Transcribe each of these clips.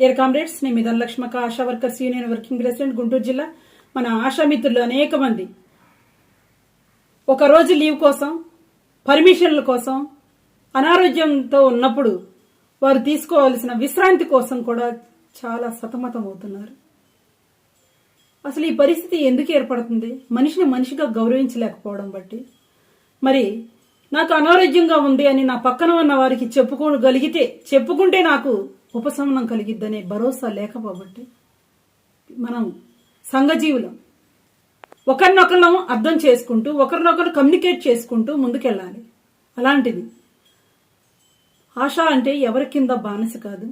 Air comrades నేను మీ ధనలక్ష్మక Asha workers union working president Guntur జిల్లా. మన ఆశా మిత్రులు అనేక మంది. ఒక రోజు లీవ్ కోసం పర్మిషన్ల కోసం అనారోగ్యంతో ఉన్నప్పుడు వారు తీసుకోవాల్సిన విశ్రాంతి కోసం కూడా చాలా సతమతం అవుతున్నారు. అసలు ఈ పరిస్థితి ఎందుకు ఏర్పడుతుంది? మనిషిని మనిషిగా గౌరవించలేకపోవడం బట్టి. మరి నాకు అనారోగ్యంగా ఉంది అని నా పక్కన ఉన్న వారికి చెప్పుకోగలిగితే చెప్పుకుంటే నాకు ఉపశమనం కలిగిద్దనే భరోసా లేకపోబట్టి మనం సంఘజీవులం. ఒకరినొకరం అర్థం చేసుకుంటూ ఒకరినొకరు కమ్యూనికేట్ చేసుకుంటూ ముందుకెళ్ళాలి. అలాంటిది. ఆశ అంటే ఎవరి కింద బానిస కాదు.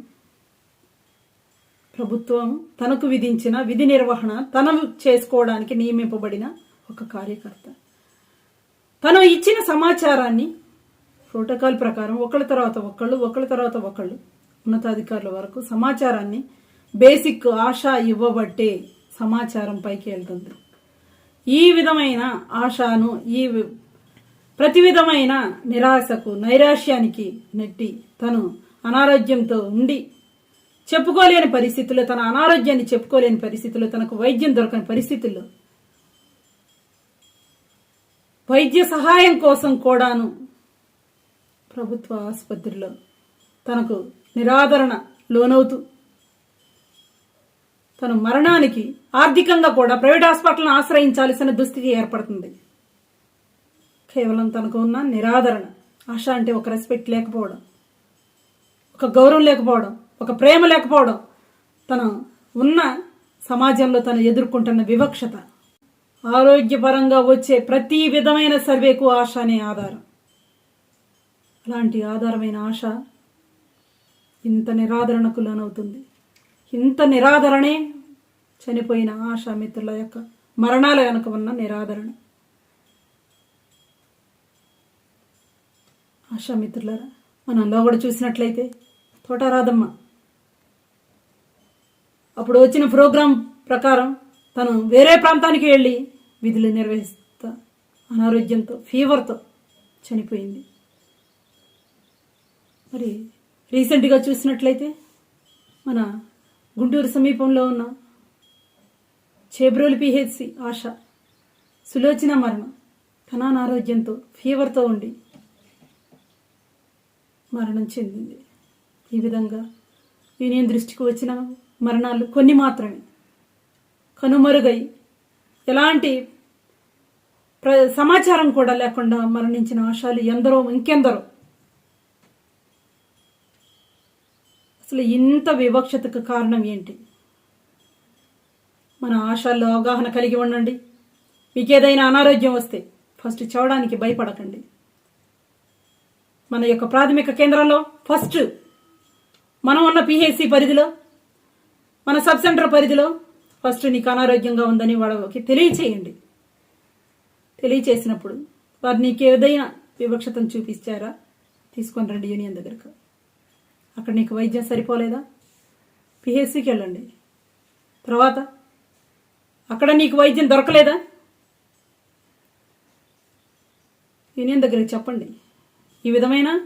ప్రభుత్వం తనకు విధించిన విధి నిర్వహణ తను చేసుకోవడానికి నియమింపబడిన ఒక కార్యకర్త. తను ఇచ్చిన సమాచారాన్ని ప్రోటోకాల్ ప్రకారం ఒకళ్ళ తర్వాత ఒకళ్ళు ఒకళ్ళ తర్వాత ఒకళ్ళు ఉన్నతాధికారుల వరకు సమాచారాన్ని బేసిక్ ఆశ ఇవ్వబట్టే సమాచారం పైకి వెళ్తుంది. ఈ విధమైన ఆశను ఈ ప్రతి విధమైన నిరాశకు నైరాశ్యానికి నెట్టి తను అనారోగ్యంతో ఉండి చెప్పుకోలేని పరిస్థితుల్లో తన అనారోగ్యాన్ని చెప్పుకోలేని పరిస్థితుల్లో తనకు వైద్యం దొరకని పరిస్థితుల్లో వైద్య సహాయం కోసం కూడాను ప్రభుత్వ ఆసుపత్రిలో తనకు నిరాదరణ లోనవుతూ తను మరణానికి ఆర్థికంగా కూడా ప్రైవేట్ హాస్పిటల్ను ఆశ్రయించాల్సిన దుస్థితి ఏర్పడుతుంది. కేవలం తనకు ఉన్న నిరాదరణ ఆశ అంటే ఒక రెస్పెక్ట్ లేకపోవడం ఒక గౌరవం లేకపోవడం ఒక ప్రేమ లేకపోవడం తను ఉన్న సమాజంలో తను ఎదుర్కొంటున్న వివక్షత ఆరోగ్యపరంగా వచ్చే ప్రతి విధమైన సర్వేకు ఆశ అనే ఆధారం. అలాంటి ఆధారమైన ఆశ ఇంత నిరాదరణకు లోనవుతుంది. ఇంత నిరాదరణే చనిపోయిన ఆశా మిత్రుల యొక్క మరణాల వెనుక ఉన్న నిరాదరణ. ఆశామిత్రులరా మనం మనంలో కూడా చూసినట్లయితే తోటరాదమ్మ అప్పుడు వచ్చిన ప్రోగ్రాం ప్రకారం తను వేరే ప్రాంతానికి వెళ్ళి విధులు నిర్వహిస్తా అనారోగ్యంతో ఫీవర్తో చనిపోయింది. మరి రీసెంట్గా చూసినట్లయితే మన గుంటూరు సమీపంలో ఉన్న చేబ్రోలు పిహెచ్సి ఆశ సులోచన మరణం తన అనారోగ్యంతో ఫీవర్తో ఉండి మరణం చెందింది. ఈ విధంగా యూనియన్ దృష్టికి వచ్చిన మరణాలు కొన్ని మాత్రమే. కనుమరుగై ఎలాంటి ప్ర సమాచారం కూడా లేకుండా మరణించిన ఆశాలు ఎందరో ఇంకెందరో అసలు ఇంత వివక్షతకు కారణం ఏంటి? మన ఆశాల్లో అవగాహన కలిగి ఉండండి. మీకు ఏదైనా అనారోగ్యం వస్తే ఫస్ట్ చూడడానికి భయపడకండి. మన యొక్క ప్రాథమిక కేంద్రంలో ఫస్ట్ మనం ఉన్న పిహెచ్సి పరిధిలో మన సబ్ సెంటర్ పరిధిలో ఫస్ట్ నీకు అనారోగ్యంగా ఉందని వాళ్ళకి తెలియచేయండి. తెలియచేసినప్పుడు వారు నీకు ఏదైనా వివక్షతను చూపించారా తీసుకొని రండి యూనియన్ దగ్గరకు. అక్కడ నీకు వైద్యం సరిపోలేదా? పిహెచ్సికి వెళ్ళండి. తర్వాత అక్కడ నీకు వైద్యం దొరకలేదా? యూనియన్ దగ్గరికి చెప్పండి. ఈ విధమైన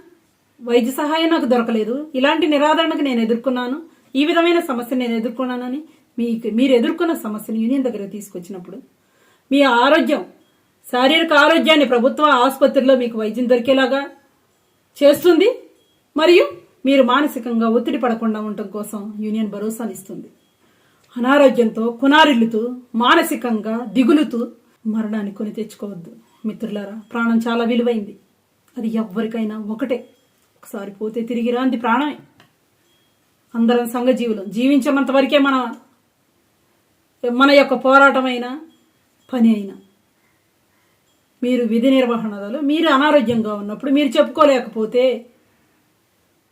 వైద్య సహాయం నాకు దొరకలేదు. ఇలాంటి నిరాదరణకు నేను ఎదుర్కొన్నాను. ఈ విధమైన సమస్య నేను ఎదుర్కొన్నానని మీకు మీరు ఎదుర్కొన్న సమస్యను యూనియన్ దగ్గర తీసుకొచ్చినప్పుడు మీ ఆరోగ్యం శారీరక ఆరోగ్యాన్ని ప్రభుత్వ ఆసుపత్రిలో మీకు వైద్యం దొరికేలాగా చేస్తుంది? మరియు మీరు మానసికంగా ఒత్తిడి పడకుండా ఉండటం కోసం యూనియన్ భరోసానిస్తుంది అనారోగ్యంతో కునారిల్లుతూ మానసికంగా దిగులుతూ మరణాన్ని కొని తెచ్చుకోవద్దు. మిత్రులారా ప్రాణం చాలా విలువైంది. అది ఎవ్వరికైనా ఒకటే. ఒకసారి పోతే తిరిగి రాంది ప్రాణమే. అందరం సంఘజీవులం. జీవించేంత వరకే మన మన యొక్క పోరాటమైన పని అయినా. మీరు విధి నిర్వహణలో మీరు అనారోగ్యంగా ఉన్నప్పుడు మీరు చెప్పుకోలేకపోతే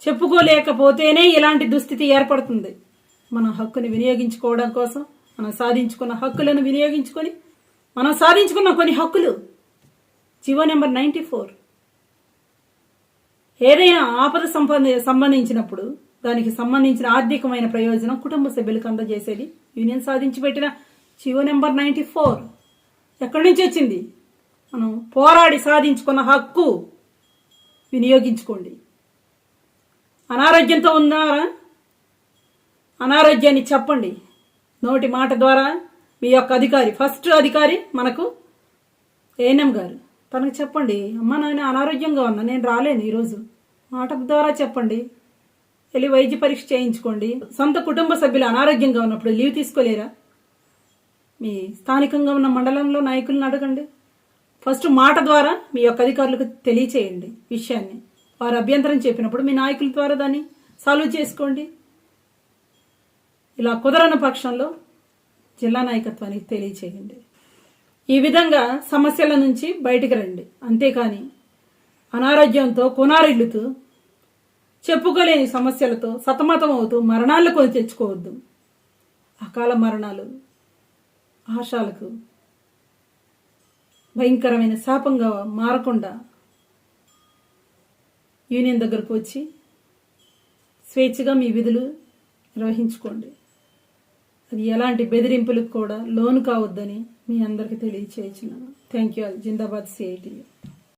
చెప్పుకోలేకపోతేనే ఇలాంటి దుస్థితి ఏర్పడుతుంది. మన హక్కుని వినియోగించుకోవడం కోసం మనం సాధించుకున్న హక్కులను వినియోగించుకొని మనం సాధించుకున్న కొన్ని హక్కులు. GO number ninety four. ఏదైనా ఆపద సంబంధ సంబంధించినప్పుడు దానికి సంబంధించిన ఆర్థికమైన ప్రయోజనం కుటుంబ సభ్యులకు అందజేసేది యూనియన్ సాధించి పెట్టిన జీవో నెంబర్ నైంటీ ఫోర్. ఎక్కడి నుంచి వచ్చింది? మనం పోరాడి సాధించుకున్న హక్కు వినియోగించుకోండి. అనారోగ్యంతో ఉన్నారా? అనారోగ్యాన్ని చెప్పండి. నోటి మాట ద్వారా మీ యొక్క అధికారి ఫస్ట్ అధికారి మనకు ఏఎన్ఎం గారు తనకు చెప్పండి అమ్మ నాయన అనారోగ్యంగా ఉన్నా నేను రాలేను ఈరోజు. మాట ద్వారా చెప్పండి. వెళ్ళి వైద్య పరీక్ష చేయించుకోండి. సొంత కుటుంబ సభ్యులు అనారోగ్యంగా ఉన్నప్పుడు లీవ్ తీసుకోలేరా? మీ స్థానికంగా ఉన్న మండలంలో నాయకులను అడగండి. ఫస్ట్ మాట ద్వారా మీ యొక్క అధికారులకు తెలియచేయండి విషయాన్ని. వారు అభ్యంతరం చెప్పినప్పుడు మీ నాయకుల ద్వారా దాన్ని సాల్వ్ చేసుకోండి. ఇలా కుదరని పక్షంలో జిల్లా నాయకత్వానికి తెలియచేయండి. ఈ విధంగా సమస్యల నుంచి బయటికి రండి. అంతేకాని అనారోగ్యంతో కొనారిల్లుతూ చెప్పుకోలేని సమస్యలతో సతమతం అవుతూ మరణాలు కొని తెచ్చుకోవద్దు. అకాల మరణాలు ఆశాలకు భయంకరమైన శాపంగా మారకుండా యూనియన్ దగ్గరకు వచ్చి స్వేచ్ఛగా మీ విధులు నిర్వహించుకోండి. అది ఎలాంటి బెదిరింపులకు కూడా లోను కావద్దని మీ అందరికీ తెలియచేయించినాను థ్యాంక్ యూ జిందాబాద్ సిఐటి